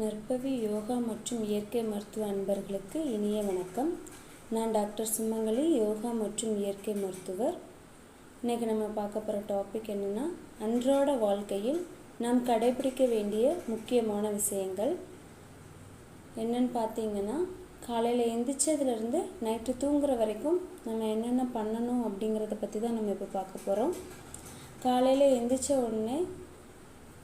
நற்பவி யோகா மற்றும் இயற்கை மருத்துவ அன்பர்களுக்கு இனிய வணக்கம். நான் டாக்டர் சுமங்கலி யோகா மற்றும் இயற்கை மருத்துவர். இன்றைக்கி நம்ம பார்க்க போகிற டாபிக் என்னென்னா அன்றாட வாழ்க்கையில் நாம் கடைபிடிக்க வேண்டிய முக்கியமான விஷயங்கள். என்னன்னு பார்த்தீங்கன்னா காலையில் எந்திரிச்சதுலேருந்து நைட்டு தூங்குற வரைக்கும் நம்ம என்னென்ன பண்ணணும் அப்படிங்கிறத பற்றி தான் நம்ம இப்போ பார்க்க போகிறோம் காலையில் எந்திரிச்ச உடனே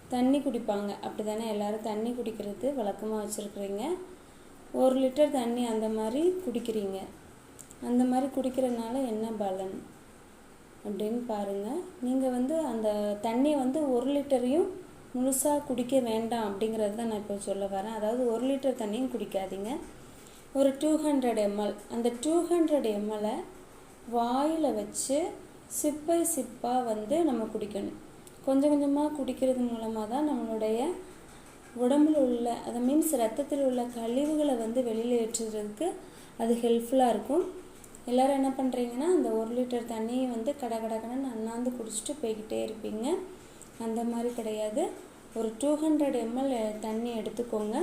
தண்ணி குடிப்பாங்க. அப்படி தானே எல்லோரும் தண்ணி குடிக்கிறது வழக்கமாக வச்சுருக்குறீங்க. ஒரு லிட்டர் தண்ணி அந்த மாதிரி குடிக்கிறீங்க. அந்த மாதிரி குடிக்கிறனால என்ன பலன்? அப்படின்னு பாருங்கள் நீங்கள் வந்து அந்த தண்ணியை வந்து ஒரு லிட்டரையும் முழுசாக குடிக்க வேண்டாம் அப்படிங்கிறது தான் நான் இப்போ சொல்ல வரேன். அதாவது ஒரு லிட்டர் தண்ணியும் குடிக்காதீங்க. ஒரு டூ ஹண்ட்ரட் எம்எல். அந்த டூ ஹண்ட்ரட் எம்எல்லை வாயில் வச்சு சிப்பை சிப்பாக வந்து நம்ம குடிக்கணும். கொஞ்சம் கொஞ்சமாக குடிக்கிறது மூலமாக தான் நம்மளுடைய உடம்பில் உள்ள அதை மீன்ஸ் ரத்தத்தில் உள்ள கழிவுகளை வந்து வெளியில் ஏற்றுறதுக்கு அது ஹெல்ப்ஃபுல்லாக இருக்கும். எல்லோரும் என்ன பண்ணுறீங்கன்னா அந்த ஒரு லிட்டர் தண்ணியை வந்து கட கட அண்ணாந்து குடிச்சிட்டு போய்கிட்டே இருப்பீங்க. அந்த மாதிரி கிடையாது. ஒரு டூ ஹண்ட்ரட் எம்எல் தண்ணி எடுத்துக்கோங்க.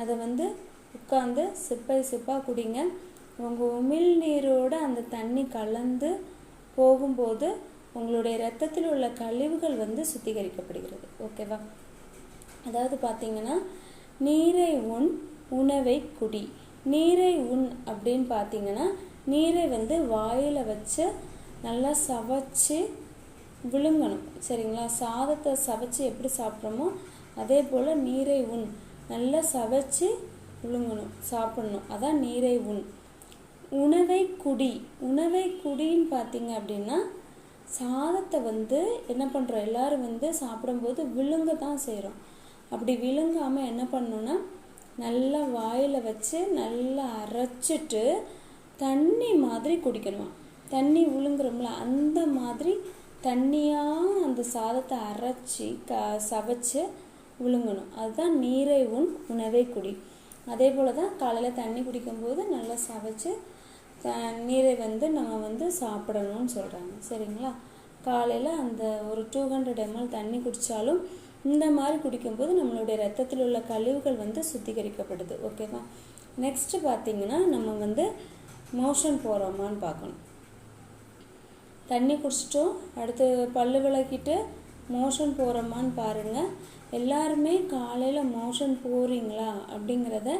அதை வந்து உட்காந்து சிப்பை சிப்பாக குடிங்க. உங்கள் உமிழ் நீரோடு அந்த தண்ணி கலந்து போகும்போது உங்களுடைய ரத்தத்தில் உள்ள கழிவுகள் வந்து சுத்திகரிக்கப்படுகிறது. ஓகேவா அதாவது பார்த்தீங்கன்னா நீரை உண் உணவை குடி. நீரை உண் அப்படின்னு பார்த்தீங்கன்னா நீரை வந்து வாயில் வச்சு நல்லா சவைச்சு விழுங்கணும். சரிங்களா? சாதத்தை சவைச்சு எப்படி சாப்பிட்றோமோ அதே போல் நீரை உண். நல்லா சவைச்சு விழுங்கணும் சாப்பிடணும். அதான் நீரை உண். உணவை குடி. உணவை குடின்னு பார்த்தீங்க அப்படின்னா சாதத்தை வந்து என்ன பண்ணுறோம் எல்லோரும் வந்து சாப்பிடும்போது விழுங்க தான் செய்கிறோம் அப்படி விழுங்காமல் என்ன பண்ணணுன்னா நல்லா வாயில் வச்சு நல்லா அரைச்சிட்டு தண்ணி மாதிரி குடிக்கணுமா. தண்ணி விழுங்குறோம்ல அந்த மாதிரி தண்ணியாக அந்த சாதத்தை அரைச்சி க சவைச்சு விழுங்கணும். அதுதான் நீரை உண் உணவை குடி. அதே போல் தான் காலையில் தண்ணி குடிக்கும்போது நல்லா சவைச்சு நீரை வந்து நம்ம வந்து சாப்பிடணும்னு சொல்கிறாங்க சரிங்களா? காலையில் அந்த ஒரு டூ ஹண்ட்ரட் எம்எல் தண்ணி குடித்தாலும் இந்த மாதிரி குடிக்கும்போது நம்மளுடைய ரத்தத்தில் உள்ள கழிவுகள் வந்து சுத்திகரிக்கப்படுது. ஓகேவா நெக்ஸ்ட்டு பார்த்திங்கன்னா நம்ம வந்து மோஷன் போகிறோமான்னு பார்க்கணும். தண்ணி குடிச்சிட்டோம். அடுத்து பல்லு விளக்கிட்டு மோஷன் போகிறோமான்னு பாருங்கள் எல்லாருமே காலையில் மோஷன் போகிறீங்களா அப்படிங்கிறத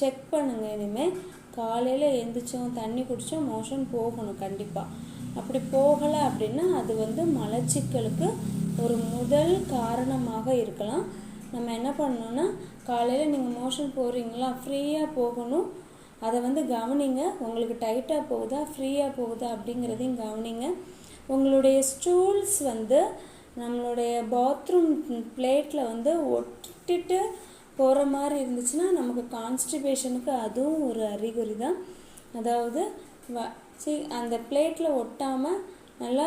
செக் பண்ணுங்கள் இனிமேல் காலையில் எழுந்திரிச்சோம் தண்ணி குடித்தோம் மோஷன் போகணும் கண்டிப்பாக அப்படி போகலை அப்படின்னா அது வந்து மலச்சிக்கலுக்கு ஒரு முதல் காரணமாக இருக்கலாம். நம்ம என்ன பண்ணணும்னா காலையில் நீங்கள் மோஷன் போகிறீங்களா ஃப்ரீயாக போகணும். அதை வந்து கவனிங்க. உங்களுக்கு டைட்டாக போகுதா ஃப்ரீயாக போகுதா அப்படிங்கிறதையும் கவனிங்க. உங்களுடைய ஸ்டூல்ஸ் வந்து நம்மளுடைய பாத்ரூம் பிளேட்டில் வந்து ஒட்டிட்டு போகிற மாதிரி இருந்துச்சுன்னா நமக்கு கான்ஸ்டிபேஷனுக்கு அதுவும் ஒரு அறிகுறி தான் அதாவது வ சி அந்த பிளேட்டில் ஒட்டாமல் நல்லா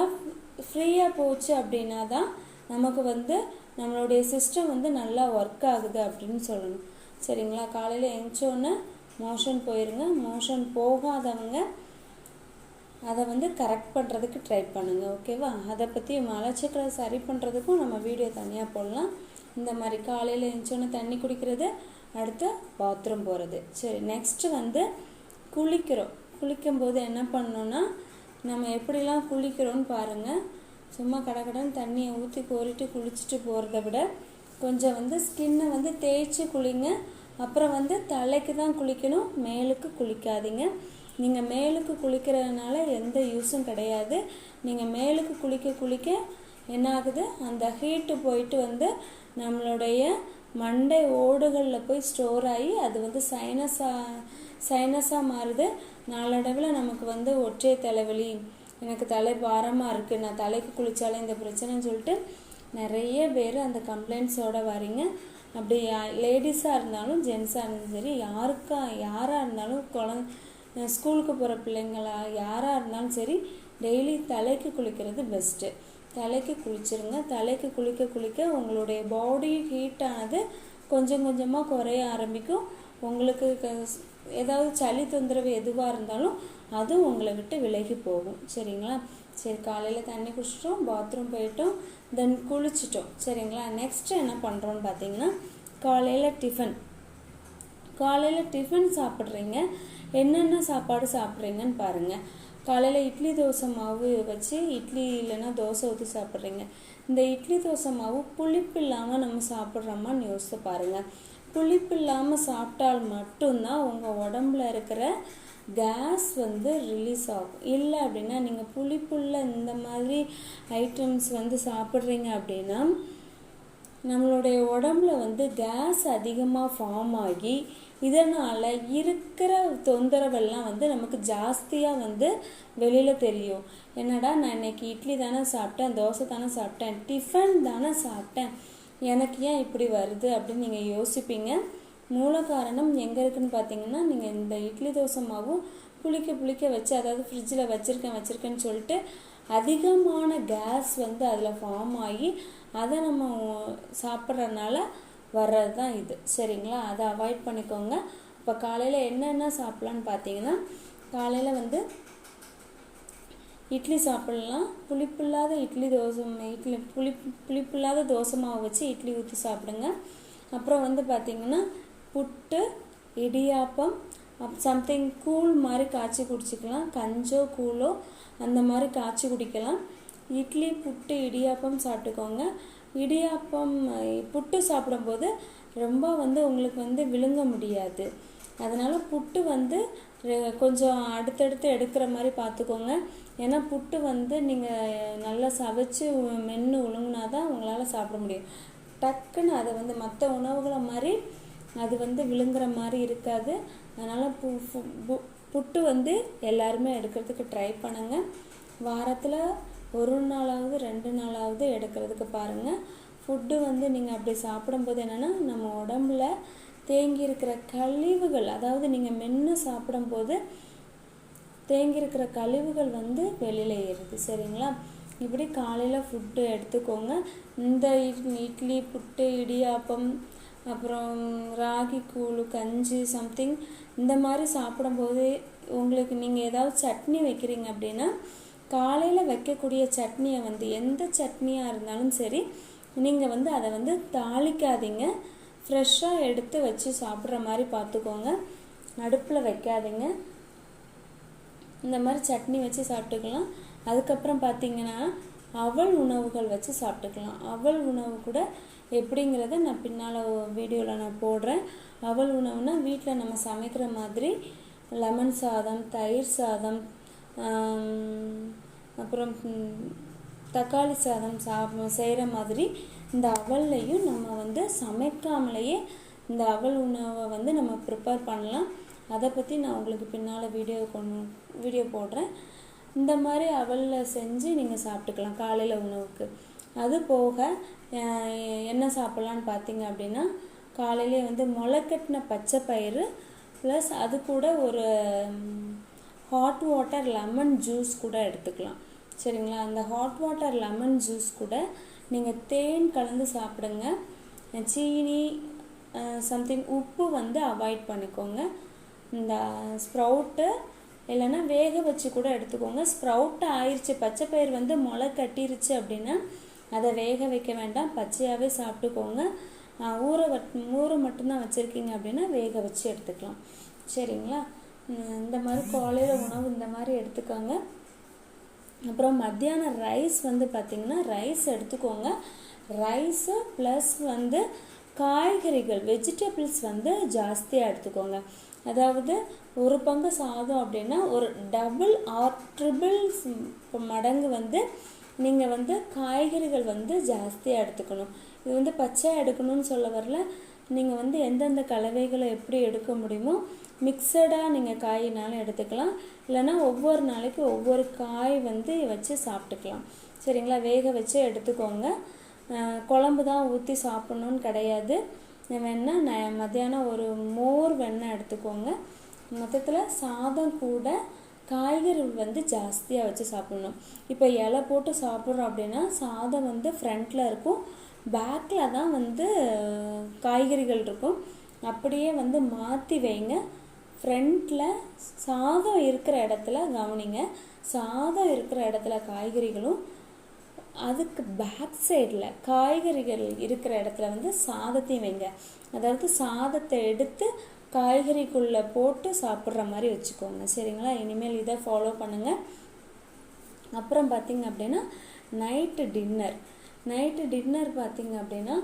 ஃப்ரீயாக போச்சு அப்படின்னா தான் நமக்கு வந்து நம்மளுடைய சிஸ்டம் வந்து நல்லா ஒர்க் ஆகுது அப்படின்னு சொல்லணும். சரிங்களா? காலையில் எழுந்தோன்னே மோஷன் போயிருங்க. மோஷன் போகாதவங்க அதை வந்து கரெக்ட் பண்ணுறதுக்கு ட்ரை பண்ணுங்கள் ஓகேவா அதை பற்றி மலச்சிக்கலை சரி பண்ணுறதுக்கும் நம்ம வீடியோ தனியாக போடலாம். இந்த மாதிரி காலையில் எழுந்தோன்னே தண்ணி குடிக்கிறது அடுத்து பாத்ரூம் போகிறது சரி நெக்ஸ்ட்டு வந்து குளிக்கிறோம். குளிக்கும்போது என்ன பண்ணோன்னா நம்ம எப்படிலாம் குளிக்கிறோன்னு பாருங்கள் சும்மா கடகடன்னு தண்ணியை ஊற்றி கோரிட்டு குளிச்சுட்டு போகிறத விட கொஞ்சம் வந்து ஸ்கின்னை வந்து தேய்ச்சி குளிங்க. அப்புறம் வந்து தலைக்கு தான் குளிக்கணும் மேலுக்கு குளிக்காதீங்க. நீங்கள் மேலுக்கு குளிக்கிறதுனால எந்த யூஸும் கிடையாது. நீங்கள் மேலுக்கு குளிக்க குளிக்க என்ன ஆகுது? அந்த ஹீட்டு போயிட்டு வந்து நம்மளுடைய மண்டை ஓடுகளில் போய் ஸ்டோர் ஆகி அது வந்து சைனஸாக சைனஸாக மாறுது. நாளடைவில் நமக்கு வந்து ஒற்றை தலைவலி எனக்கு தலை பாரமாக இருக்குது நான் தலைக்கு குளித்தாலே இந்த பிரச்சனைன்னு சொல்லிட்டு நிறைய பேர் அந்த கம்ப்ளைண்ட்ஸோடு வரீங்க அப்படி லேடிஸாக இருந்தாலும் ஜென்ஸாக இருந்தாலும் சரி யாருக்கா யாராக இருந்தாலும் குழந்த ஸ்கூலுக்கு போகிற பிள்ளைங்களா யாராக இருந்தாலும் சரி டெய்லி தலைக்கு குளிக்கிறது பெஸ்ட்டு தலைக்கு குளிச்சிருங்க. தலைக்கு குளிக்க குளிக்க உங்களுடைய பாடி ஹீட்டானது கொஞ்சம் கொஞ்சமாக குறைய ஆரம்பிக்கும். உங்களுக்கு ஏதாவது சளி தொந்தரவு எதுவாக இருந்தாலும் அது உங்களை விட்டு விலகி போகும். சரிங்களா? சரி காலையில் தண்ணி குடிச்சிட்டோம் பாத்ரூம் போயிட்டோம் தென் குளிச்சிட்டோம். சரிங்களா? நெக்ஸ்ட்டு என்ன பண்ணுறோன்னு பார்த்தீங்கன்னா காலையில் டிஃபன் காலையில் டிஃபன் சாப்பிட்றீங்க. என்னென்ன சாப்பாடு சாப்பிட்றீங்கன்னு பாருங்கள் காலையில் இட்லி தோசை மாவு வச்சு இட்லி இல்லைன்னா தோசை ஊற்றி சாப்பிட்றீங்க. இந்த இட்லி தோசை மாவு புளிப்பு இல்லாமல் நம்ம சாப்பிட்றோமான்னு யோசித்து பாருங்கள் புளிப்பு இல்லாமல் சாப்பிட்டால் மட்டும்தான் உங்கள் உடம்புல இருக்கிற கேஸ் வந்து ரிலீஸ் ஆகும். இல்லை அப்படின்னா நீங்கள் புளிப்புள்ள இந்த மாதிரி ஐட்டம்ஸ் வந்து சாப்பிட்றீங்க அப்படின்னா நம்மளுடைய உடம்புல வந்து கேஸ் அதிகமாக ஃபார்ம் ஆகி இதனால் இருக்கிற தொந்தரவெல்லாம் வந்து நமக்கு ஜாஸ்தியாக வந்து வெளியில் தெரியும். என்னடா நான் இன்னைக்கு இட்லி தானே சாப்பிட்டேன் தோசை தானே சாப்பிட்டேன் டிஃபன் தானே சாப்பிட்டேன் எனக்கு ஏன் இப்படி வருது அப்படின்னு நீங்கள் யோசிப்பீங்க. மூல காரணம் எங்கே இருக்குன்னு பார்த்தீங்கன்னா நீங்கள் இந்த இட்லி தோசை மாவும் புளிக்க புளிக்க வச்சு அதாவது ஃப்ரிட்ஜில் வச்சுருக்கேன் வச்சுருக்கேன்னு சொல்லிட்டு அதிகமான கேஸ் வந்து அதில் ஃபார்ம் ஆகி அதை நம்ம சாப்பிட்றதுனால வர்றது தான் இது. சரிங்களா? அதை அவாய்ட் பண்ணிக்கோங்க. இப்போ காலையில் என்னென்ன சாப்பிட்லான்னு பார்த்தீங்கன்னா காலையில் வந்து இட்லி சாப்பிட்லாம். புளிப்பில்லாத இட்லி தோசை இட்லி புளி புளிப்பில்லாத தோசை மாவு வச்சு இட்லி ஊற்றி சாப்பிடுங்க. அப்புறம் வந்து பார்த்திங்கன்னா புட்டு இடியாப்பம் சம்திங் கூழ் மாதிரி காய்ச்சி குடிச்சிக்கலாம். கஞ்சோ கூழோ அந்த மாதிரி காய்ச்சி குடிக்கலாம். இட்லி புட்டு இடியாப்பம் சாப்பிட்டுக்கோங்க. இடியாப்பம் புட்டு சாப்பிடும்போது ரொம்ப வந்து உங்களுக்கு வந்து விழுங்க முடியாது. அதனால் புட்டு வந்து கொஞ்சம் அடுத்தடுத்து எடுக்கிற மாதிரி பார்த்துக்கோங்க. ஏன்னா புட்டு வந்து நீங்கள் நல்லா சவைச்சு மென்று உழுங்கினா தான் உங்களால் சாப்பிட முடியும். டக்குன்னு அதை வந்து மற்ற உணவுகளை மாதிரி அது வந்து விழுங்குற மாதிரி இருக்காது. அதனால் பு புட்டு வந்து எல்லாருமே எடுக்கிறதுக்கு ட்ரை பண்ணுங்கள் வாரத்தில் ஒரு நாளாவது ரெண்டு நாளாவது எடுக்கிறதுக்கு பாருங்கள் ஃபுட்டு வந்து நீங்கள் அப்படி சாப்பிடும்போது என்னென்னா நம்ம உடம்புல தேங்கி இருக்கிற கழிவுகள் அதாவது நீங்கள் மென்று சாப்பிடும்போது தேங்கி இருக்கிற கழிவுகள் வந்து வெளியில் ஏறுது சரிங்களா? இப்படி காலையில் ஃபுட்டு எடுத்துக்கோங்க. இந்த இட்லி புட்டு இடியாப்பம் அப்புறம் ராகி கூழ் கஞ்சி சம்திங் இந்த மாதிரி சாப்பிடும்போது உங்களுக்கு நீங்கள் ஏதாவது சட்னி வைக்கிறீங்க அப்படின்னா காலையில் வைக்கக்கூடிய சட்னியை வந்து எந்த சட்னியாக இருந்தாலும் சரி நீங்கள் வந்து அதை வந்து தாளிக்காதீங்க. ஃப்ரெஷ்ஷாக எடுத்து வச்சு சாப்பிட்ற மாதிரி பார்த்துக்கோங்க. அடுப்பில் வைக்காதீங்க. இந்த மாதிரி சட்னி வச்சு சாப்பிட்டுக்கலாம். அதுக்கப்புறம் பார்த்தீங்கன்னா அவல் உணவுகள் வச்சு சாப்பிட்டுக்கலாம். அவல் உணவு கூட எப்படிங்கிறத நான் பின்னால் வீடியோவில் நான் போடுறேன். அவல் உணவுனா வீட்டில் நம்ம சமைக்கிற மாதிரி லெமன் சாதம் தயிர் சாதம் அப்புறம் தக்காளி சாதம் சா செய்கிற மாதிரி இந்த அவல்லையும் நம்ம வந்து சமைக்காமலேயே இந்த அவல் உணவை வந்து நம்ம ப்ரிப்பேர் பண்ணலாம். அதை பற்றி நான் உங்களுக்கு பின்னால் வீடியோ கொண்டு வீடியோ போடுறேன். இந்த மாதிரி அவலில் செஞ்சு நீங்கள் சாப்பிட்டுக்கலாம் காலையில் உணவுக்கு. அது போக என்ன சாப்பிட்லான்னு பார்த்தீங்க அப்படின்னா காலையிலே வந்து முளைக்கட்டின பச்சை பயிறு ப்ளஸ் அது கூட ஒரு ஹாட் வாட்டர் லெமன் ஜூஸ் கூட எடுத்துக்கலாம். சரிங்களா? அந்த ஹாட் வாட்டர் லெமன் ஜூஸ் கூட நீங்கள் தேன் கலந்து சாப்பிடுங்க. சீனி சம்திங் உப்பு வந்து அவாய்ட் பண்ணிக்கோங்க. இந்த ஸ்ப்ரவுட்டு இல்லைன்னா வேக வச்சு கூட எடுத்துக்கோங்க. ஸ்ப்ரவுட் ஆயிடுச்சு பச்சை பயிர் வந்து முளை கட்டிருச்சு அப்படின்னா அதை வேக வைக்க வேண்டாம். பச்சையாகவே சாப்பிட்டுக்கோங்க. ஊற வட் ஊற மட்டும்தான் வச்சுருக்கீங்க அப்படின்னா வேக வச்சு எடுத்துக்கலாம். சரிங்களா? இந்த மாதிரி காலையில் உணவு இந்த மாதிரி எடுத்துக்கோங்க. அப்புறம் மத்தியானம் ரைஸ் வந்து பார்த்திங்கன்னா ரைஸ் எடுத்துக்கோங்க. ரைஸு ப்ளஸ் வந்து காய்கறிகள் வெஜிடபிள்ஸ் வந்து ஜாஸ்தியாக எடுத்துக்கோங்க. அதாவது ஒரு பங்கு சாதம் அப்படின்னா ஒரு டபுள் ஆர் ட்ரிபிள்ஸ் மடங்கு வந்து நீங்கள் வந்து காய்கறிகள் வந்து ஜாஸ்தியாக எடுத்துக்கணும். இது வந்து பச்சையாக எடுக்கணும்னு சொல்ல வரல. நீங்கள் வந்து எந்தெந்த கலவைகளை எப்படி எடுக்க முடியுமோ மிக்சடாக நீங்கள் காயினாலும் எடுத்துக்கலாம். இல்லைன்னா ஒவ்வொரு நாளைக்கு ஒவ்வொரு காய் வந்து வச்சு சாப்பிட்டுக்கலாம். சரிங்களா? வேக வச்சு எடுத்துக்கோங்க. குழம்பு தான் ஊற்றி சாப்பிட்ணுன்னு கிடையாது. வெண்ணெய் ந மத்தியானம் ஒரு மோர் வெண்ணெய் எடுத்துக்கோங்க. மொத்தத்தில் சாதம் கூட காய்கறிகள் வந்து ஜாஸ்தியாக வச்சு சாப்பிட்ணும். இப்போ இலை போட்டு சாப்பிட்றோம் அப்படின்னா சாதம் வந்து ஃப்ரண்ட்டில் இருக்கும். பேக்கில் தான் வந்து காய்கறிகள் இருக்கும். அப்படியே வந்து மாற்றி வைங்க. ஃப்ரண்ட்டில் சாதம் இருக்கிற இடத்துல கவனிங்க. சாதம் இருக்கிற இடத்துல காய்கறிகளும் அதுக்கு பேக் சைடில் காய்கறிகள் இருக்கிற இடத்துல வந்து சாதத்தையும் வைங்க. அதாவது சாதத்தை எடுத்து காய்கறிக்குள்ளே போட்டு சாப்பிட்ற மாதிரி வச்சுக்கோங்க. சரிங்களா? இனிமேல் இதை ஃபாலோ பண்ணுங்கள் அப்புறம் பார்த்தீங்க அப்படின்னா நைட்டு டின்னர் நைட்டு டின்னர் பார்த்திங்க அப்படின்னா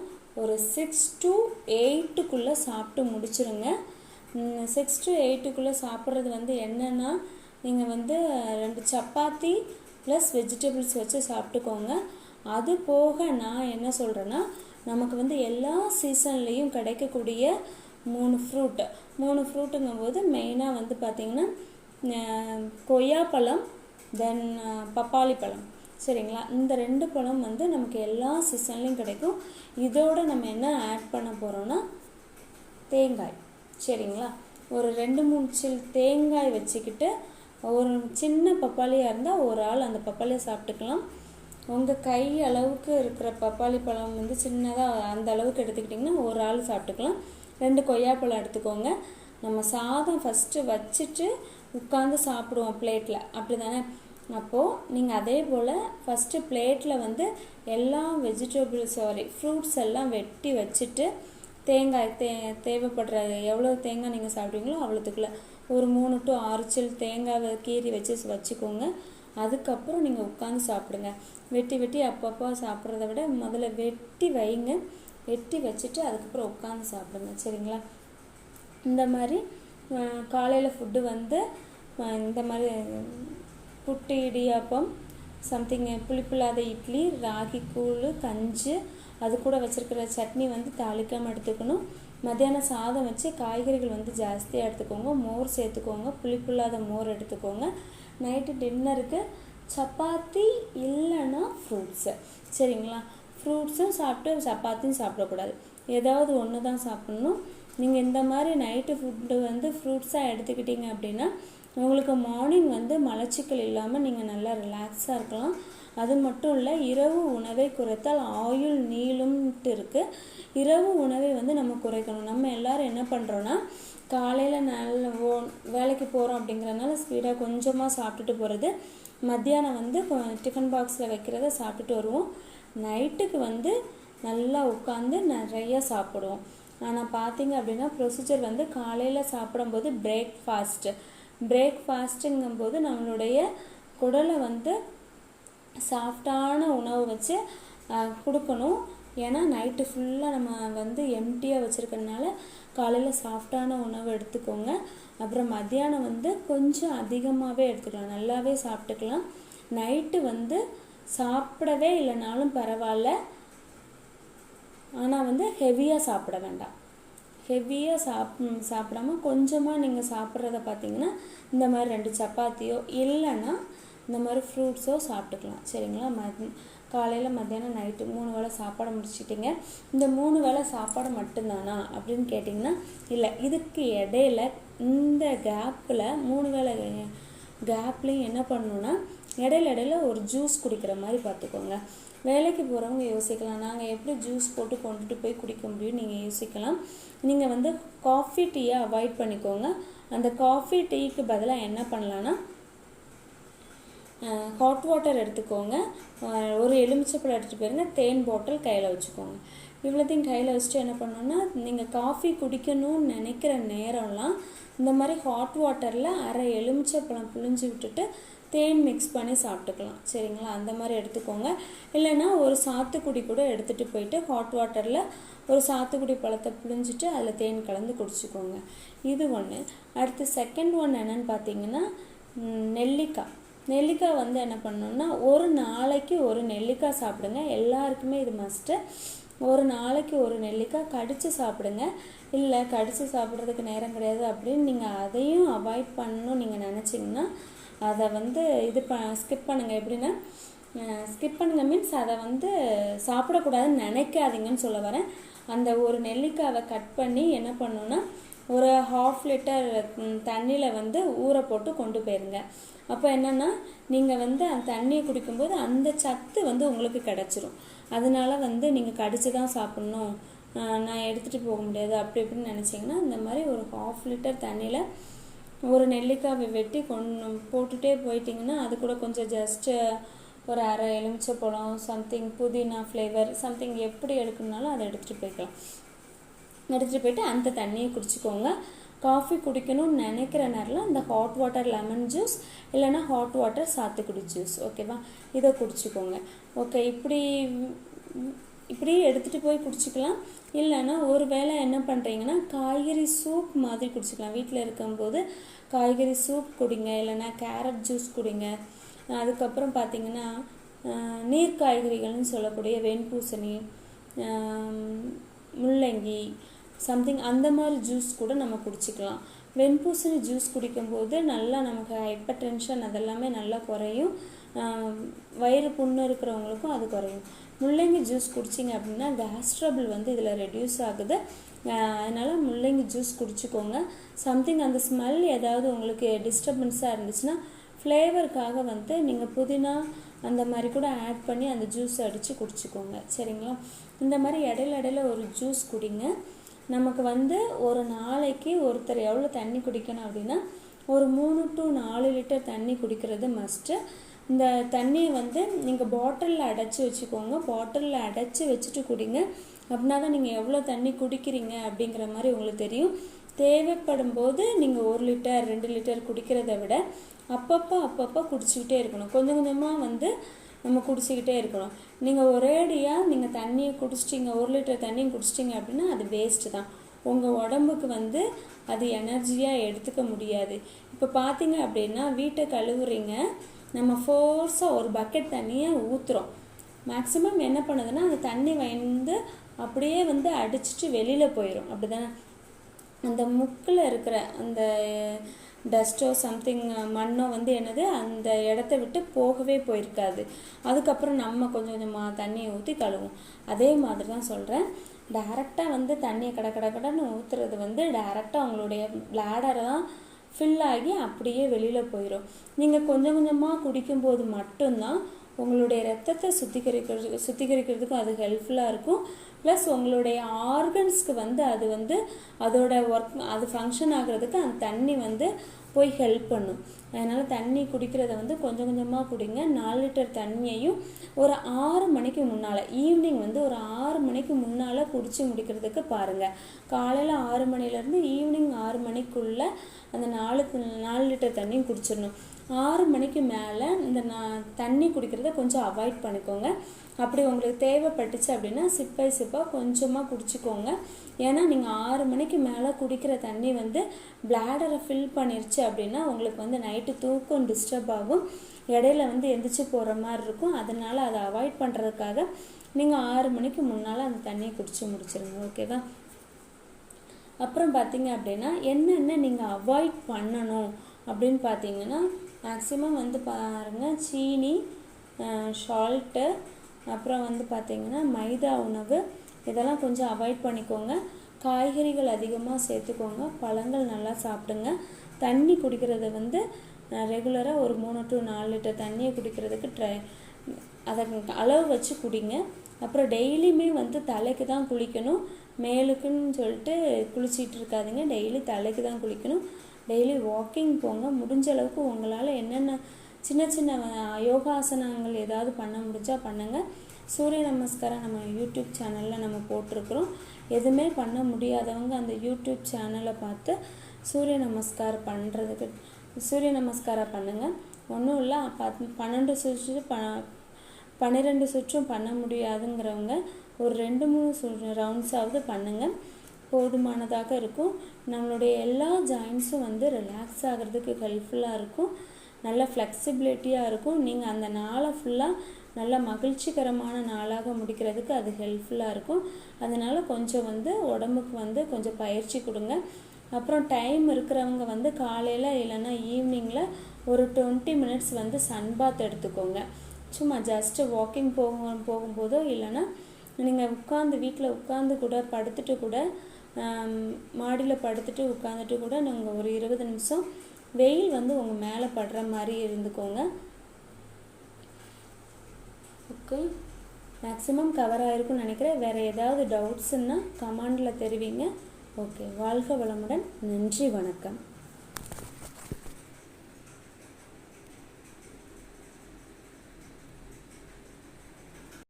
ஒரு சிக்ஸ் டு எயிட்டுக்குள்ளே சாப்பிட்டு முடிச்சிருங்க. சிக்ஸ் டு எயிட்டுக்குள்ளே சாப்பிட்றது வந்து என்னென்னா நீங்கள் வந்து ரெண்டு சப்பாத்தி ப்ளஸ் வெஜிடபிள்ஸ் வச்சு சாப்பிட்டுக்கோங்க. அது போக நான் என்ன சொல்கிறேன்னா நமக்கு வந்து எல்லா சீசன்லேயும் கிடைக்கக்கூடிய மூணு ஃப்ரூட் மூணு ஃப்ரூட்டுங்கும் போது மெயினாக வந்து பார்த்திங்கன்னா கொய்யாப்பழம் தென் பப்பாளி பழம். சரிங்களா? இந்த ரெண்டு பழம் வந்து நமக்கு எல்லா சீசன்லேயும் கிடைக்கும். இதோட நம்ம என்ன ஆட் பண்ண போகிறோம்னா தேங்காய். சரிங்களா? ஒரு ரெண்டு மூணு சில் தேங்காய் வச்சுக்கிட்டு ஒரு சின்ன பப்பாளியாக இருந்தால் ஒரு ஆள் அந்த பப்பாளியை சாப்பிட்டுக்கலாம். உங்கள் கை அளவுக்கு இருக்கிற பப்பாளி பழம் வந்து சின்னதாக அந்த அளவுக்கு எடுத்துக்கிட்டிங்கன்னா ஒரு ஆள் சாப்பிட்டுக்கலாம். ரெண்டு கொய்யாப்பழம் எடுத்துக்கோங்க. நம்ம சாதம் ஃபஸ்ட்டு வச்சுட்டு உட்காந்து சாப்பிடுவோம் பிளேட்டில் அப்படி தானே அப்போது நீங்கள் அதே போல் ஃபஸ்ட்டு பிளேட்டில் வந்து எல்லா வெஜிடபிள் சாரி ஃப்ரூட்ஸ் எல்லாம் வெட்டி வச்சுட்டு தேங்காய் தே தேவைப்படுற எவ்வளோ தேங்காய் நீங்கள் சாப்பிடுவீங்களோ அவ்வளோத்துக்குள்ள ஒரு மூணு டு ஆறுச்சல் தேங்காவை கீறி வச்சு வச்சுக்கோங்க. அதுக்கப்புறம் நீங்கள் உட்காந்து சாப்பிடுங்க. வெட்டி வெட்டி அப்பப்போ சாப்பிட்றத விட முதல்ல வெட்டி வைங்க. வெட்டி வச்சுட்டு அதுக்கப்புறம் உட்காந்து சாப்பிடுங்க. சரிங்களா? இந்த மாதிரி காலையில் ஃபுட்டு வந்து இந்த மாதிரி புட்டு இடியாப்பம் சம்திங் புளிப்பில்லாத இட்லி ராகி கூழ் கஞ்சி அது கூட வச்சுருக்கிற சட்னி வந்து தாளிக்காமல் எடுத்துக்கணும். மத்தியானம் சாதம் வச்சு காய்கறிகள் வந்து ஜாஸ்தியாக எடுத்துக்கோங்க. மோர் சேர்த்துக்கோங்க. புளிப்பில்லாத மோர் எடுத்துக்கோங்க. நைட்டு டின்னருக்கு சப்பாத்தி இல்லைன்னா ஃப்ரூட்ஸு சரிங்களா? ஃப்ரூட்ஸும் சாப்பிட்டு சப்பாத்தியும் சாப்பிடக்கூடாது. ஏதாவது ஒன்று தான் சாப்பிட்ணும். நீங்கள் இந்த மாதிரி நைட்டு ஃபுட்டு வந்து ஃப்ரூட்ஸாக எடுத்துக்கிட்டீங்க அப்படின்னா உங்களுக்கு மார்னிங் வந்து மலச்சிக்கல் இல்லாமல் நீங்கள் நல்லா ரிலாக்ஸாக இருக்கலாம். அது மட்டும் இல்லை இரவு உணவை குறைத்தால் ஆயுள் நீளும்ட்டு இருக்குது இரவு உணவை வந்து நம்ம குறைக்கணும். நம்ம எல்லாரும் என்ன பண்ணுறோன்னா காலையில் நல்ல ஓ வேலைக்கு போகிறோம் அப்படிங்கிறனால ஸ்பீடாக கொஞ்சமாக சாப்பிட்டுட்டு போகிறது மத்தியானம் வந்து டிஃபன் பாக்ஸில் வைக்கிறத சாப்பிட்டுட்டு வருவோம். நைட்டுக்கு வந்து நல்லா உட்காந்து நிறைய சாப்பிடுவோம். ஆனால் பார்த்தீங்க அப்படின்னா ப்ரொசீஜர் வந்து காலையில் சாப்பிடும்போது பிரேக்ஃபாஸ்ட்டு பிரேக்ஃபாஸ்ட்டுங்கும்போது நம்மளுடைய குடலை வந்து சாஃப்டான உணவு வச்சு கொடுக்கணும். ஏன்னா நைட்டு ஃபுல்லாக நம்ம வந்து எம்டியாக வச்சுருக்கறனால காலையில் சாஃப்டான உணவு எடுத்துக்கோங்க. அப்புறம் மத்தியானம் வந்து கொஞ்சம் அதிகமாகவே எடுத்துக்கலாம். நல்லாவே சாப்பிட்டுக்கலாம். நைட்டு வந்து சாப்பிடவே இல்லைனாலும் பரவாயில்ல. ஆனால் வந்து ஹெவியாக சாப்பிட வேண்டாம். ஹெவியாக சாப் சாப்பிடாம கொஞ்சமாக நீங்கள் சாப்பிட்றத பார்த்தீங்கன்னா இந்த மாதிரி ரெண்டு சப்பாத்தியோ இல்லைன்னா இந்த மாதிரி ஃப்ரூட்ஸோ சாப்பிட்டுக்கலாம். சரிங்களா? மத் காலையில் மத்தியானம் நைட்டு மூணு வேளை சாப்பாடு முடிச்சிட்டிங்க. இந்த மூணு வேளை சாப்பாடு மட்டும்தானா அப்படின்னு கேட்டிங்கன்னா இல்லை. இதுக்கு இடையில இந்த கேப்பில் மூணு வேளை கேப்லேயும் என்ன பண்ணணுன்னா இடையில இடையில ஒரு ஜூஸ் குடிக்கிற மாதிரி பார்த்துக்கோங்க. வேலைக்கு போகிறவங்க யோசிக்கலாம். நாங்கள் எப்படி ஜூஸ் போட்டு கொண்டுட்டு போய் குடிக்க முடியும் நீங்கள் யோசிக்கலாம். நீங்கள் வந்து காஃபி டீயை அவாய்ட் பண்ணிக்கோங்க. அந்த காஃபி டீக்கு பதிலாக என்ன பண்ணலான்னா ஹாட் வாட்டர் எடுத்துக்கோங்க. ஒரு எலுமிச்சப்பழம் எடுத்துகிட்டு போயிருங்க. தேன் பாட்டில் கையில் வச்சுக்கோங்க. இவ்வளோத்தையும் கையில் வச்சுட்டு என்ன பண்ணணும்னா நீங்கள் காஃபி குடிக்கணும்னு நினைக்கிற நேரம்லாம் இந்த மாதிரி ஹாட் வாட்டரில் அரை எலுமிச்சப்பழம் புழிஞ்சு விட்டுட்டு தேன் மிக்ஸ் பண்ணி சாப்பிட்டுக்கலாம். சரிங்களா? அந்த மாதிரி எடுத்துக்கோங்க. இல்லைன்னா ஒரு சாத்துக்குடி கூட எடுத்துகிட்டு போயிட்டு ஹாட் வாட்டரில் ஒரு சாத்துக்குடி பழத்தை புழிஞ்சிட்டு அதில் தேன் கலந்து குடிச்சிக்கோங்க. இது ஒன்று அடுத்து செகண்ட் ஒன் என்னன்னு பார்த்தீங்கன்னா நெல்லிக்காய். நெல்லிக்காய் வந்து என்ன பண்ணணும்னா ஒரு நாளைக்கு ஒரு நெல்லிக்காய் சாப்பிடுங்க. எல்லாருக்குமே இது மஸ்ட்டு ஒரு நாளைக்கு ஒரு நெல்லிக்காய் கடித்து சாப்பிடுங்க. இல்லை கடித்து சாப்பிட்றதுக்கு நேரம் கிடையாது அப்படின்னு நீங்கள் அதையும் அவாய்ட் பண்ணணும் நீங்கள் நினச்சிங்கன்னா அதை வந்து இது ப ஸ்கிப் பண்ணுங்கள் எப்படின்னா ஸ்கிப் பண்ணுங்க. மீன்ஸ் அதை வந்து சாப்பிடக்கூடாதுன்னு நினைக்காதீங்கன்னு சொல்ல வரேன். அந்த ஒரு நெல்லிக்காவை கட் பண்ணி என்ன பண்ணணும்னா ஒரு ஹாஃப் லிட்டர் தண்ணியில் வந்து ஊற போட்டு கொண்டு போயிருங்க. அப்போ என்னென்னா நீங்கள் வந்து அந்த தண்ணியை குடிக்கும்போது அந்த சத்து வந்து உங்களுக்கு கிடச்சிரும். அதனால வந்து நீங்கள் கடிச்சு தான் சாப்பிட்ணும். நான் எடுத்துகிட்டு போக முடியாது. அப்படி இப்படின்னு நினச்சிங்கன்னா இந்த மாதிரி ஒரு ஹாஃப் லிட்டர் தண்ணியில் ஒரு நெல்லிக்காவை வெட்டி கொண்டு போட்டுட்டே போயிட்டிங்கன்னா அது கூட கொஞ்சம் ஜஸ்ட்டு ஒரு அரை எலுமிச்சை பழம் சம்திங் புதினா ஃப்ளேவர் சம்திங் எப்படி எடுக்கணுனாலும் அதை எடுத்துகிட்டு போய்க்கலாம். எடுத்துகிட்டு போயிட்டு அந்த தண்ணியை குடிச்சிக்கோங்க. காஃபி குடிக்கணும்னு நினைக்கிற நேரத்தில் அந்த ஹாட் வாட்டர் லெமன் ஜூஸ் இல்லைன்னா ஹாட் வாட்டர் சாத்துக்குடி ஜூஸ் ஓகேவா இதை குடிச்சிக்கோங்க. ஓகே இப்படி இப்படி எடுத்துகிட்டு போய் குடிச்சிக்கலாம். இல்லைன்னா ஒரு வேளை என்ன பண்ணுறீங்கன்னா காய்கறி சூப் மாதிரி குடிச்சிக்கலாம். வீட்டில் இருக்கும்போது காய்கறி சூப் குடிங்க இல்லைன்னா கேரட் ஜூஸ் குடிங்க. அதுக்கப்புறம் பார்த்தீங்கன்னா நீர் காய்கறிகள்னு சொல்லக்கூடிய வெண்பூசணி முள்ளங்கி சம்திங் அந்த மாதிரி ஜூஸ் கூட நம்ம குடிச்சிக்கலாம். வெண்பூசணி ஜூஸ் குடிக்கும்போது நல்லா நமக்கு ஹைப்பர் டென்ஷன் அதெல்லாமே நல்லா குறையும். வயிறு புண்ணு இருக்கிறவங்களுக்கும் அது குறையும். முள்ளங்கி ஜூஸ் குடிச்சிங்க அப்படின்னா கேஸ் ட்ரபிள் வந்து இதில் ரெடியூஸ் ஆகுது. அதனால் முள்ளங்கி ஜூஸ் குடிச்சிக்கோங்க. சம்திங் அந்த ஸ்மெல் ஏதாவது உங்களுக்கு டிஸ்டர்பன்ஸாக இருந்துச்சுன்னா ஃப்ளேவருக்காக வந்து நீங்கள் புதினா அந்த மாதிரி கூட ஆட் பண்ணி அந்த ஜூஸ் அடித்து குடிச்சிக்கோங்க. சரிங்களா? இந்த மாதிரி இடையில இடையில ஒரு ஜூஸ் குடிங்க. நமக்கு வந்து ஒரு நாளைக்கு ஒருத்தர் எவ்வளோ தண்ணி குடிக்கணும் அப்படின்னா ஒரு மூணு டு நாலு லிட்டர் தண்ணி குடிக்கிறது மஸ்ட்டு இந்த தண்ணியை வந்து நீங்கள் பாட்டிலில் அடைச்சி வச்சுக்கோங்க. பாட்டிலில் அடைச்சி வச்சுட்டு குடிங்க. அப்படின்னா தான் நீங்கள் எவ்வளோ தண்ணி குடிக்கிறீங்க அப்படிங்கிற மாதிரி உங்களுக்கு தெரியும். தேவைப்படும் போது நீங்கள் ஒரு லிட்டர் ரெண்டு லிட்டர் குடிக்கிறத விட அப்பப்போ அப்பப்போ குடிச்சிக்கிட்டே இருக்கணும். கொஞ்சம் கொஞ்சமாக வந்து நம்ம குடிச்சிக்கிட்டே இருக்கணும். நீங்கள் ஒரேடியாக நீங்கள் தண்ணியை குடிச்சிட்டிங்க ஒரு லிட்டர் தண்ணியை குடிச்சிட்டிங்க அப்படின்னா அது வேஸ்ட்டு தான். உங்கள் உடம்புக்கு வந்து அது எனர்ஜியாக எடுத்துக்க முடியாது. இப்போ பார்த்தீங்க அப்படின்னா வீட்டை கழுவுறீங்க நம்ம ஃபோர்ஸாக ஒரு பக்கெட் தண்ணியை ஊற்றுறோம் மேக்ஸிமம் என்ன பண்ணுதுன்னா அந்த தண்ணி வந்து அப்படியே வந்து அடிச்சிட்டு வெளியில் போயிடும் அப்படி தானே அந்த முக்கில் இருக்கிற அந்த டஸ்ட்டோ சம்திங் மண்ணோ வந்து என்னது அந்த இடத்த விட்டு போகவே போயிருக்காது. அதுக்கப்புறம் நம்ம கொஞ்சம் கொஞ்சமாக தண்ணியை ஊற்றி கழுவும். அதே மாதிரி தான் சொல்கிறேன் டேரெக்டாக வந்து தண்ணியை கடை கடை கடன்னு ஊற்றுறது வந்து டேரெக்டாக அவங்களுடைய பிளாடரை தான் ஃபில் ஆகி அப்படியே வெளியில் போயிடும் நீங்கள் கொஞ்சம் கொஞ்சமாக குடிக்கும்போது மட்டும்தான் உங்களுடைய ரத்தத்தை சுத்திகரிக்கிறது சுத்திகரிக்கிறதுக்கும் அது ஹெல்ப்ஃபுல்லாக இருக்கும். ப்ளஸ் உங்களுடைய ஆர்கன்ஸ்க்கு வந்து அது வந்து அதோட ஒர்க் அது ஃபங்க்ஷன் ஆகிறதுக்கு அந்த தண்ணி வந்து போய் ஹெல்ப் பண்ணும். அதனால் தண்ணி குடிக்கிறத வந்து கொஞ்சம் கொஞ்சமாக குடிங்க. நாலு லிட்டர் தண்ணியையும் ஒரு ஆறு மணிக்கு முன்னால் ஈவினிங் வந்து ஒரு ஆறு மணிக்கு முன்னால் குடித்து முடிக்கிறதுக்கு பாருங்கள் காலையில் ஆறு மணிலேருந்து ஈவினிங் ஆறு மணிக்குள்ளே அந்த நாலு நாலு லிட்டர் தண்ணியும் குடிச்சிடணும். ஆறு மணிக்கு மேலே இந்த நான் தண்ணி குடிக்கிறத கொஞ்சம் அவாய்ட் பண்ணிக்கோங்க. அப்படி உங்களுக்கு தேவைப்பட்டுச்சு அப்படின்னா சிப்பை சிப்பாக கொஞ்சமாக குடிச்சிக்கோங்க. ஏன்னா நீங்கள் ஆறு மணிக்கு மேலே குடிக்கிற தண்ணி வந்து பிளாடரை ஃபில் பண்ணிருச்சு அப்படின்னா உங்களுக்கு வந்து நைட்டு தூக்கம் டிஸ்டர்ப் ஆகும். இடையில வந்து எந்திரிச்சு போகிற மாதிரி இருக்கும். அதனால் அதை அவாய்ட் பண்ணுறதுக்காக நீங்கள் ஆறு மணிக்கு முன்னால் அந்த தண்ணியை குடிச்சு முடிச்சிருங்க. ஓகேவா அப்புறம் பார்த்தீங்க அப்படின்னா என்னென்ன நீங்கள் அவாய்ட் பண்ணணும் அப்படின்னு பார்த்தீங்கன்னா மேக்ஸிமம் வந்து பாருங்கள் சீனி ஷால்ட்டு அப்புறம் வந்து பார்த்திங்கன்னா மைதா உணவு. இதெல்லாம் கொஞ்சம் அவாய்ட் பண்ணிக்கோங்க. காய்கறிகள் அதிகமாக சேர்த்துக்கோங்க. பழங்கள் நல்லா சாப்பிடுங்க. தண்ணி குடிக்கிறத வந்து ரெகுலராக ஒரு மூணு டு நாலு லிட்டர் தண்ணியை குடிக்கிறதுக்கு ட்ரை அதை அளவு வச்சு குடிங்க. அப்புறம் டெய்லியுமே வந்து தலைக்கு தான் குளிக்கணும். மேலுக்குன்னு சொல்லிட்டு குளிச்சிட்டு இருக்காதிங்க. டெய்லி தலைக்கு தான் குளிக்கணும். டெய்லி வாக்கிங் போங்க. முடிஞ்ச அளவுக்கு உங்களால் என்னென்ன சின்ன சின்ன யோகாசனங்கள் ஏதாவது பண்ண முடிஞ்சால் பண்ணுங்கள் சூரிய நமஸ்காரம் நம்ம யூடியூப் சேனலில் நம்ம போட்டிருக்கிறோம். எதுவுமே பண்ண முடியாதவங்க அந்த யூடியூப் சேனலை பார்த்து சூரிய நமஸ்காரம் பண்ணுறதுக்கு சூரிய நமஸ்காரம் பண்ணுங்கள் ஒன்றும் இல்லை பத் பன்னெண்டு சுற்று ப பன்னிரெண்டு சுற்றும் பண்ண முடியாதுங்கிறவங்க ஒரு ரெண்டு மூணு சு ரவுண்ட்ஸாவது பண்ணுங்கள் போதுமானதாக இருக்கும். நம்மளுடைய எல்லா ஜாயின்ஸும் வந்து ரிலாக்ஸ் ஆகிறதுக்கு ஹெல்ப்ஃபுல்லாக இருக்கும். நல்ல ஃப்ளெக்சிபிலிட்டியாக இருக்கும். நீங்கள் அந்த நாளை ஃபுல்லாக நல்ல மகிழ்ச்சிகரமான நாளாக முடிக்கிறதுக்கு அது ஹெல்ப்ஃபுல்லாக இருக்கும். அதனால் கொஞ்சம் வந்து உடம்புக்கு வந்து கொஞ்சம் பயிற்சி கொடுங்க. அப்புறம் டைம் இருக்கிறவங்க வந்து காலையில் இல்லைன்னா ஈவினிங்கில் ஒரு டுவெண்ட்டி மினிட்ஸ் வந்து சன் பாத் எடுத்துக்கோங்க. சும்மா ஜஸ்ட்டு வாக்கிங் போகும் போகும்போதோ இல்லைன்னா நீங்கள் உட்காந்து வீட்டில் உட்காந்து கூட படுத்துட்டு கூட மாடியில் படுத்துட்டு உட்காந்துட்டு கூட நீங்கள் ஒரு இருபது நிமிஷம் வெயில் வந்து உங்கள் மேலே படுற மாதிரி இருந்துக்கோங்க. ஓகே மேக்ஸிமம் கவர் ஆகிருக்குன்னு நினைக்கிறேன். வேறு ஏதாவது டவுட்ஸுன்னா கமெண்டில் தெரிவிங்க. ஓகே வாழ்க வளமுடன். நன்றி வணக்கம்.